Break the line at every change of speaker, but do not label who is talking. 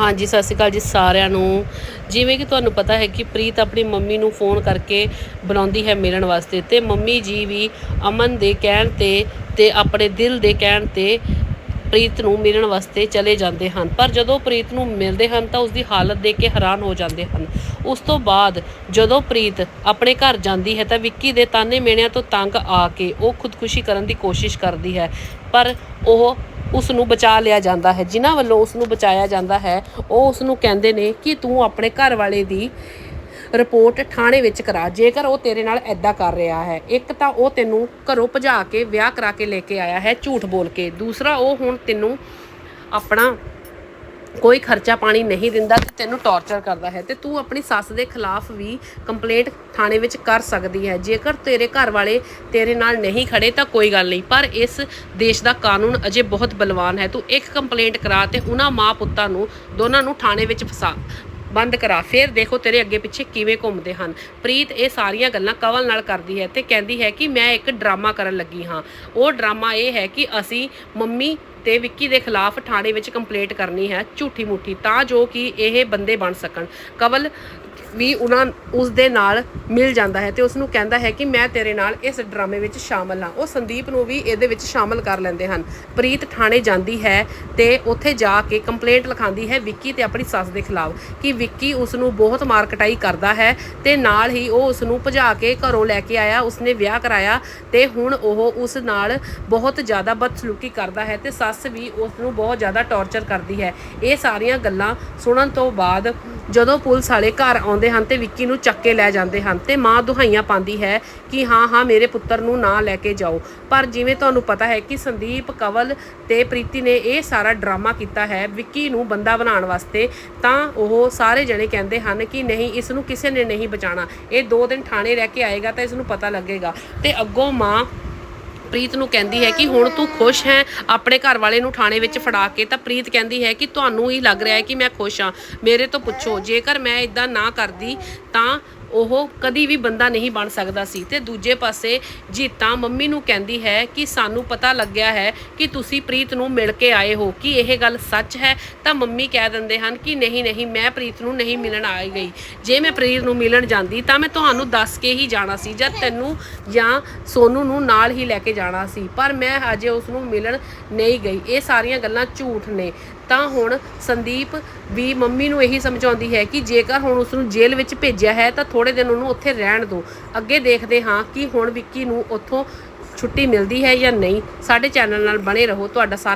ਹਾਂਜੀ, ਸਤਿ ਸ਼੍ਰੀ ਅਕਾਲ ਜੀ ਸਾਰਿਆਂ ਨੂੰ। ਜਿਵੇਂ ਕਿ ਤੁਹਾਨੂੰ ਪਤਾ ਹੈ ਕਿ ਪ੍ਰੀਤ ਆਪਣੀ ਮੰਮੀ ਨੂੰ ਫੋਨ ਕਰਕੇ ਬੁਲਾਉਂਦੀ ਹੈ ਮਿਲਣ ਵਾਸਤੇ ਤੇ ਮੰਮੀ ਜੀ ਵੀ ਅਮਨ ਦੇ ਕਹਿਣ ਤੇ ਤੇ ਆਪਣੇ ਦਿਲ ਦੇ ਕਹਿਣ ਤੇ ਪ੍ਰੀਤ ਨੂੰ ਮਿਲਣ ਵਾਸਤੇ ਚਲੇ ਜਾਂਦੇ ਹਨ। ਪਰ ਜਦੋਂ ਪ੍ਰੀਤ ਨੂੰ ਮਿਲਦੇ ਹਨ ਤਾਂ ਉਸ ਦੀ ਹਾਲਤ ਦੇਖ ਕੇ ਹੈਰਾਨ ਹੋ ਜਾਂਦੇ ਹਨ। ਉਸ ਤੋਂ ਬਾਅਦ ਜਦੋਂ ਪ੍ਰੀਤ ਆਪਣੇ ਘਰ ਜਾਂਦੀ ਹੈ ਤਾਂ ਵਿੱਕੀ ਦੇ ਤਾਨੇ ਮੇਣਿਆਂ ਤੋਂ ਤੰਗ ਆ ਕੇ ਉਹ ਖੁਦਕੁਸ਼ੀ ਕਰਨ ਦੀ ਕੋਸ਼ਿਸ਼ ਕਰਦੀ ਹੈ। ਪਰ ਉਹ ਉਸ ਨੂੰ ਬਚਾ ਲਿਆ ਜਾਂਦਾ ਹੈ। ਜਿਨ੍ਹਾਂ ਵੱਲੋਂ ਉਸ ਨੂੰ ਬਚਾਇਆ ਜਾਂਦਾ ਹੈ, ਉਹ ਉਸ ਨੂੰ ਕਹਿੰਦੇ ਨੇ ਕਿ ਤੂੰ ਆਪਣੇ ਘਰ ਵਾਲੇ ਦੀ ਰਿਪੋਰਟ ਥਾਣੇ ਵਿੱਚ ਕਰਾ। ਜੇਕਰ ਉਹ ਤੇਰੇ ਨਾਲ ਐਦਾਂ ਕਰ ਰਿਹਾ ਹੈ, ਇੱਕ ਤਾਂ ਉਹ ਤੈਨੂੰ ਘਰੋਂ ਭਜਾ ਕੇ ਵਿਆਹ ਕਰਾ ਕੇ ਲੈ ਕੇ ਆਇਆ ਹੈ ਝੂਠ ਬੋਲ ਕੇ। ਦੂਸਰਾ, ਉਹ ਹੁਣ ਤੈਨੂੰ ਆਪਣਾ ਕੋਈ ਖਰਚਾ ਪਾਣੀ ਨਹੀਂ ਦਿੰਦਾ ਤੇ ਤੈਨੂੰ ਟੌਰਚਰ ਕਰਦਾ ਹੈ ਤੇ ਤੂੰ ਆਪਣੀ ਸੱਸ ਦੇ ਖਿਲਾਫ ਵੀ ਕੰਪਲੇਂਟ ਥਾਣੇ ਵਿੱਚ ਕਰ ਸਕਦੀ ਹੈ। ਜੇਕਰ ਤੇਰੇ ਘਰ ਵਾਲੇ ਤੇਰੇ ਨਾਲ ਨਹੀਂ ਖੜੇ ਤਾਂ ਕੋਈ ਗੱਲ ਨਹੀਂ, ਪਰ ਇਸ ਦੇਸ਼ ਦਾ ਕਾਨੂੰਨ ਅਜੇ ਬਹੁਤ ਬਲਵਾਨ ਹੈ। ਤੂੰ ਇੱਕ ਕੰਪਲੇਂਟ ਕਰਾ ਤੇ ਉਹਨਾਂ ਮਾਂ ਪੁੱਤਾਂ ਨੂੰ, ਦੋਨਾਂ ਨੂੰ ਥਾਣੇ ਵਿੱਚ ਫਸਾ। ਬੰਦ ਕਰਾ। ਫਿਰ ਦੇਖੋ ਤੇਰੇ ਅੱਗੇ ਪਿੱਛੇ ਕਿਵੇਂ ਘੁੰਮਦੇ ਹਨ। ਪ੍ਰੀਤ ਇਹ ਸਾਰੀਆਂ ਗੱਲਾਂ ਕਵਲ ਨਾਲ ਕਰਦੀ ਹੈ ਤੇ ਕਹਿੰਦੀ ਹੈ ਕਿ ਮੈਂ ਇੱਕ ਡਰਾਮਾ ਕਰਨ ਲੱਗੀ ਹਾਂ। ਉਹ ਡਰਾਮਾ ਇਹ ਹੈ ਕਿ ਅਸੀਂ ਮੰਮੀ ਤੇ ਵਿੱਕੀ ਦੇ ਖਿਲਾਫ ਥਾਣੇ ਵਿੱਚ ਕੰਪਲੇਂਟ ਕਰਨੀ ਹੈ ਝੂਠੀ ਮੂਠੀ, ਤਾਂ ਜੋ ਕਿ ਇਹ ਬੰਦੇ ਬਣ ਸਕਣ। ਕਵਲ ਵੀ ਉਹਨਾਂ ਉਸ ਦੇ ਨਾਲ ਮਿਲ ਜਾਂਦਾ ਹੈ ਤੇ ਉਸ ਨੂੰ ਕਹਿੰਦਾ ਹੈ ਕਿ ਮੈਂ ਤੇਰੇ ਨਾਲ ਇਸ ਡਰਾਮੇ ਵਿੱਚ ਸ਼ਾਮਲ ਹਾਂ। ਉਹ ਸੰਦੀਪ ਨੂੰ ਵੀ ਇਹਦੇ ਵਿੱਚ ਸ਼ਾਮਲ ਕਰ ਲੈਂਦੇ ਹਨ। ਪ੍ਰੀਤ ਥਾਣੇ ਜਾਂਦੀ ਹੈ ਤੇ ਉੱਥੇ ਜਾ ਕੇ ਕੰਪਲੇਂਟ ਲਿਖਾਉਂਦੀ ਹੈ ਵਿੱਕੀ ਤੇ ਆਪਣੀ ਸੱਸ ਦੇ ਖਿਲਾਫ ਕਿ ਵਿੱਕੀ ਉਸ ਨੂੰ ਬਹੁਤ ਮਾਰਕਟਾਈ ਕਰਦਾ ਹੈ ਤੇ ਨਾਲ ਹੀ ਉਹ ਉਸ ਨੂੰ ਭਜਾ ਕੇ ਘਰੋਂ ਲੈ ਕੇ ਆਇਆ, ਉਸਨੇ ਵਿਆਹ ਕਰਾਇਆ ਤੇ ਹੁਣ ਉਹ ਉਸ ਨਾਲ ਬਹੁਤ ਜ਼ਿਆਦਾ ਬਦਸਲੂਕੀ ਕਰਦਾ ਹੈ ਤੇ ਸੱਸ ਵੀ ਉਸ ਨੂੰ ਬਹੁਤ ਜ਼ਿਆਦਾ ਟੌਰਚਰ ਕਰਦੀ ਹੈ। ਇਹ ਸਾਰੀਆਂ ਗੱਲਾਂ ਸੁਣਨ ਤੋਂ ਬਾਅਦ ਜਦੋਂ ਪੁਲਿਸ ਵਾਲੇ ਘਰ ਆਉਂਦੇ ਹਨ ਤੇ ਵਿੱਕੀ ਨੂੰ ਚੱਕ ਕੇ ਲੈ ਜਾਂਦੇ ਹਨ ਤੇ ਮਾਂ ਦੁਹਾਈਆਂ ਪਾਉਂਦੀ ਹੈ ਕਿ ਹਾਂ ਹਾਂ, ਮੇਰੇ ਪੁੱਤਰ ਨੂੰ ਨਾ ਲੈ ਕੇ ਜਾਓ। ਪਰ ਜਿਵੇਂ ਤੁਹਾਨੂੰ ਪਤਾ ਹੈ ਕਿ ਸੰਦੀਪ, ਕਵਲ ਤੇ ਪ੍ਰੀਤੀ ਨੇ ਇਹ ਸਾਰਾ ਡਰਾਮਾ ਕੀਤਾ ਹੈ ਵਿੱਕੀ ਨੂੰ ਬੰਦਾ ਬਣਾਉਣ ਵਾਸਤੇ, ਤਾਂ ਉਹ ਸਾਰੇ ਜਣੇ ਕਹਿੰਦੇ ਹਨ ਕਿ ਨਹੀਂ, ਇਸ ਨੂੰ ਕਿਸੇ ਨੇ ਨਹੀਂ ਬਚਾਣਾ ਇਹ ਦੋ ਦਿਨ ਥਾਣੇ ਰਹਿ ਕੇ ਆਏਗਾ ਤਾਂ ਇਸ ਨੂੰ ਪਤਾ ਲੱਗੇਗਾ। ਤੇ ਅੱਗੋਂ ਮਾਂ ਪ੍ਰੀਤ ਨੂੰ ਕਹਿੰਦੀ ਹੈ ਕਿ ਹੁਣ ਤੂੰ ਖੁਸ਼ ਹੈ, ਆਪਣੇ ਘਰ ਵਾਲੇ ਨੂੰ ਥਾਣੇ ਵਿੱਚ ਫੜਾ ਕੇ, ਤਾਂ ਪ੍ਰੀਤ ਕਹਿੰਦੀ ਹੈ ਕਿ ਤੁਹਾਨੂੰ ਹੀ ਲੱਗ ਰਿਹਾ ਹੈ ਕਿ ਮੈਂ ਖੁਸ਼ ਹਾਂ। ਮੇਰੇ ਤੋਂ ਪੁੱਛੋ, ਜੇਕਰ ਮੈਂ ਇਦਾਂ ਨਾ ਕਰਦੀ, ਤਾਂ ਉਹ ਕਦੀ ਵੀ ਬੰਦਾ ਨਹੀਂ ਬਣ ਸਕਦਾ ਸੀ। ਤੇ ਦੂਜੇ ਪਾਸੇ ਜੀਤਾ ਮੰਮੀ ਨੂੰ ਕਹਿੰਦੀ ਹੈ ਕਿ ਸਾਨੂੰ ਪਤਾ ਲੱਗਿਆ ਹੈ ਕਿ ਤੁਸੀਂ ਪ੍ਰੀਤ ਨੂੰ ਮਿਲ ਕੇ ਆਏ ਹੋ। ਕਿ ਇਹ ਗੱਲ ਸੱਚ ਹੈ? ਤਾਂ ਮੰਮੀ ਕਹਿ ਦਿੰਦੇ ਹਨ ਕਿ ਨਹੀਂ ਨਹੀਂ, ਮੈਂ ਪ੍ਰੀਤ ਨੂੰ ਨਹੀਂ ਮਿਲਣ ਆਈ ਗਈ। ਜੇ ਮੈਂ ਪ੍ਰੀਤ ਨੂੰ ਮਿਲਣ ਜਾਂਦੀ ਤਾਂ ਮੈਂ ਤੁਹਾਨੂੰ ਦੱਸ ਕੇ ਹੀ ਜਾਣਾ ਸੀ ਜਾਂ ਤੈਨੂੰ ਜਾਂ ਸੋਨੂ ਨੂੰ ਨਾਲ ਹੀ ਲੈ ਕੇ ਜਾਣਾ ਸੀ। ਪਰ ਮੈਂ ਹਜੇ ਉਸ ਨੂੰ ਮਿਲਣ ਨਹੀਂ ਗਈ। ਇਹ ਸਾਰੀਆਂ ਗੱਲਾਂ ਝੂਠ ਨੇ। ਤਾਂ ਹੁਣ ਸੰਦੀਪ ਵੀ ਮੰਮੀ ਨੂੰ ਇਹੀ ਸਮਝਾਉਂਦੀ ਹੈ ਕਿ ਜੇਕਰ ਹੁਣ ਉਸ ਨੂੰ ਜੇਲ੍ਹ ਵਿੱਚ ਭੇਜਿਆ ਹੈ ਤਾਂ ਥੋੜੇ ਦਿਨ ਉਹਨੂੰ ਉੱਥੇ ਰਹਿਣ ਦਿਓ। ਅੱਗੇ ਦੇਖਦੇ ਹਾਂ ਕਿ ਹੁਣ ਵਿੱਕੀ ਨੂੰ ਉੱਥੋਂ ਛੁੱਟੀ ਮਿਲਦੀ ਹੈ ਜਾਂ ਨਹੀਂ। ਸਾਡੇ ਚੈਨਲ ਨਾਲ ਬਣੇ ਰਹੋ। ਤੁਹਾਡਾ ਸਾਰਾ